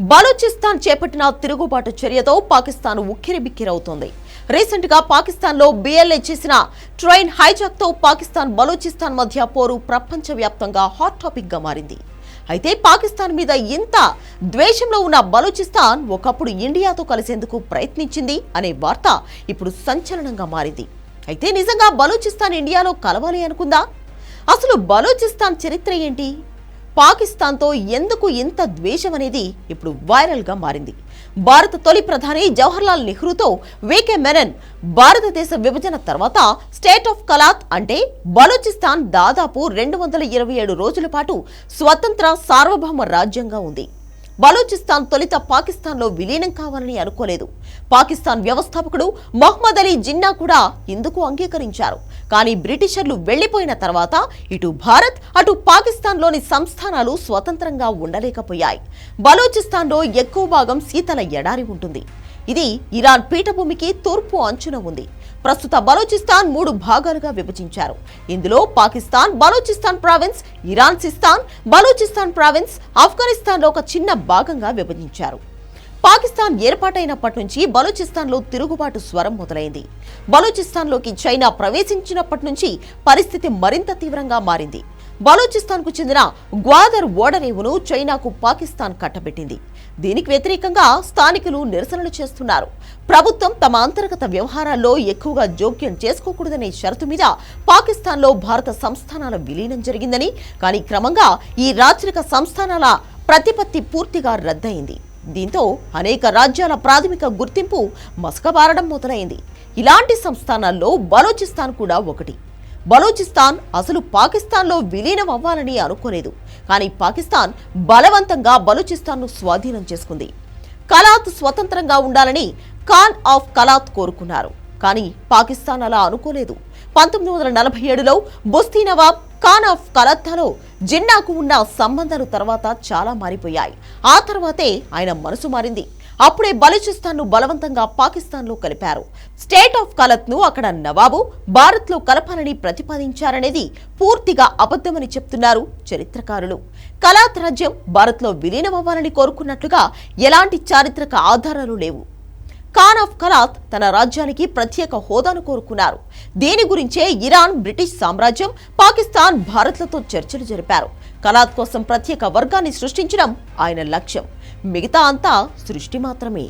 బలూచిస్తాన్ చేపట్టిన తిరుగుబాటు చర్యతో పాకిస్తాన్ ఉక్కిరిబిక్కిరవుతోంది. రీసెంట్గా పాకిస్తాన్లో బిఎల్ఏ చేసిన ట్రైన్ హైజాక్తో పాకిస్తాన్ బలూచిస్తాన్ మధ్య పోరు ప్రపంచవ్యాప్తంగా హాట్ టాపిక్గా మారింది. అయితే పాకిస్తాన్ మీద ఇంత ద్వేషంలో ఉన్న బలూచిస్తాన్ ఒకప్పుడు ఇండియాతో కలిసేందుకు ప్రయత్నించింది అనే వార్త ఇప్పుడు సంచలనంగా మారింది. అయితే నిజంగా బలూచిస్తాన్ ఇండియాలో కలవాలి అనుకుందా? అసలు బలూచిస్తాన్ చరిత్ర ఏంటి? పాకిస్తాన్తో ఎందుకు ఇంత ద్వేషం అనేది ఇప్పుడు వైరల్గా మారింది. భారత తొలి ప్రధాని జవహర్లాల్ నెహ్రూతో వికే మెనన్ భారతదేశ విభజన తర్వాత స్టేట్ ఆఫ్ కలాత్ అంటే బలూచిస్తాన్ దాదాపు రెండు వందల ఇరవై ఏడు రోజుల పాటు స్వతంత్ర సార్వభౌమ రాజ్యంగా ఉంది. బలూచిస్తాన్ తొలిత పాకిస్తాన్లో విలీనం కావాలని అనుకోలేదు. పాకిస్తాన్ వ్యవస్థాపకుడు మహ్మద్ అలీ జిన్నా కూడా ఇందుకు అంగీకరించారు. కానీ బ్రిటిషర్లు వెళ్ళిపోయిన తర్వాత ఇటు భారత్ అటు పాకిస్తాన్లోని సంస్థానాలు స్వతంత్రంగా ఉండలేకపోయాయి. బలూచిస్తాన్లో ఎక్కువ భాగం శీతల ఎడారి ఉంటుంది. ఇది ఇరాన్ పీఠభూమికి తూర్పు అంచున ఉంది. ప్రస్తుత బలోచిస్తాన్ మూడు భాగాలుగా విభజించారు. ఇందులో Pakistan Balochistan province Iran Sistan Balochistan province ఆఫ్ఘనిస్తాన్లో ఒక చిన్న భాగంగా విభజించారు. పాకిస్తాన్ ఏర్పాటైనప్పటి నుంచి బలూచిస్తాన్లో తిరుగుబాటు స్వరం మొదలైంది. బలూచిస్తాన్లోకి చైనా ప్రవేశించినప్పటి నుంచి పరిస్థితి మరింత తీవ్రంగా మారింది. బలూచిస్తాన్కు చెందిన గ్వాదర్ ఓడరేవును చైనాకు పాకిస్తాన్ కట్టబెట్టింది. దీనికి వ్యతిరేకంగా స్థానికులు నిరసనలు చేస్తున్నారు. ప్రభుత్వం తమ అంతర్గత వ్యవహారాల్లో ఎక్కువగా జోక్యం చేసుకోకూడదనే షరతు మీద పాకిస్తాన్లో భారత సంస్థానాల విలీనం జరిగిందని కానీ క్రమంగా ఈ రాచరిక సంస్థానాల ప్రతిపత్తి పూర్తిగా రద్దయింది. దీంతో అనేక రాజ్యాల ప్రాథమిక గుర్తింపు మసకబారడం మొదలైంది. ఇలాంటి సంస్థానాల్లో బలూచిస్తాన్ కూడా ఒకటి. బలూచిస్తాన్ అసలు పాకిస్తాన్లో విలీనం అవ్వాలని అనుకోలేదు. కానీ పాకిస్తాన్ బలవంతంగా బలూచిస్తాన్ను స్వాధీనం చేసుకుంది. కలాత్ స్వతంత్రంగా ఉండాలని ఖాన్ ఆఫ్ కలాత్ కోరుకున్నారు. కానీ పాకిస్తాన్ అలా అనుకోలేదు. పంతొమ్మిది వందల నలభై ఏడులో బుస్తీ నవాబ్ ఖాన్ ఆఫ్ కలత్తాలో జిన్నాకు ఉన్న సంబంధాలు తర్వాత చాలా మారిపోయాయి. ఆ తర్వాతే ఆయన మనసు మారింది. అప్పుడే బలూచిస్తాన్ను బలవంతంగా పాకిస్తాన్లో కలిపారు. స్టేట్ ఆఫ్ కలత్ను అక్కడ నవాబు భారత్లో కలపాలని ప్రతిపాదించారనేది పూర్తిగా అబద్ధమని చెప్తున్నారు చరిత్రకారులు. కలాత్ రాజ్యం భారత్లో విలీనమవ్వాలని కోరుకున్నట్లుగా ఎలాంటి చారిత్రక ఆధారాలు లేవు. ఖాన్ ఆఫ్ కలాత్ తన రాజ్యానికి ప్రత్యేక హోదాను కోరుకున్నారు. దీని గురించే ఇరాన్ బ్రిటిష్ సామ్రాజ్యం పాకిస్తాన్ భారత్లతో చర్చలు జరిపారు. కలాత్ కోసం ప్రత్యేక వర్గాన్ని సృష్టించడం ఆయన లక్ష్యం. మిగతా అంతా సృష్టి మాత్రమే.